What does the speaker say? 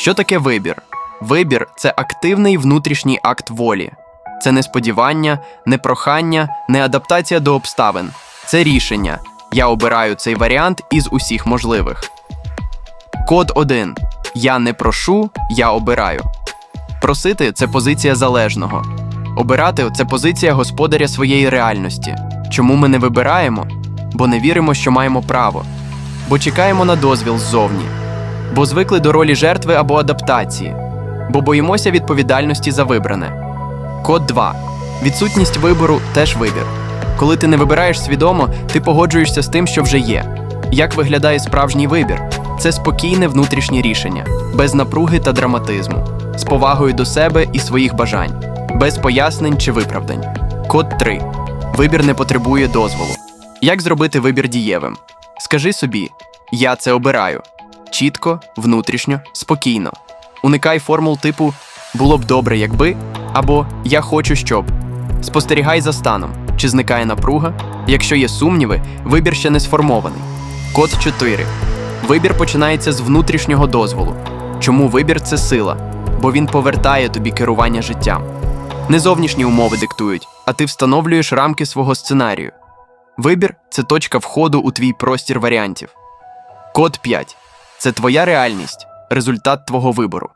Що таке вибір? Вибір це активний внутрішній акт волі. Це не сподівання, не прохання, не адаптація до обставин. Це рішення. Я обираю цей варіант із усіх можливих. Код 1. Я не прошу, я обираю. Просити це позиція залежного. Обирати це позиція господаря своєї реальності. Чому ми не вибираємо? Бо не віримо, що маємо право. Бо чекаємо на дозвіл ззовні. Бо звикли до ролі жертви або адаптації. Бо боїмося відповідальності за вибране. Код 2. Відсутність вибору теж вибір. Коли ти не вибираєш свідомо, ти погоджуєшся з тим, що вже є. Як виглядає справжній вибір? Це спокійне внутрішнє рішення, без напруги та драматизму, з повагою до себе і своїх бажань, без пояснень чи виправдань. Код 3. Вибір не потребує дозволу. Як зробити вибір дієвим? Скажи собі: я це обираю. Чітко, внутрішньо, спокійно. Уникай формул типу було б добре, якби або Я хочу, щоб. Спостерігай за станом, чи зникає напруга. Якщо є сумніви, вибір ще не сформований. Код 4. Вибір починається з внутрішнього дозволу. Чому вибір це сила? Бо він повертає тобі керування життям. Не зовнішні умови диктують, а ти встановлюєш рамки свого сценарію. Вибір це точка входу у твій простір варіантів. Код 5. Це твоя реальність, результат твого вибору.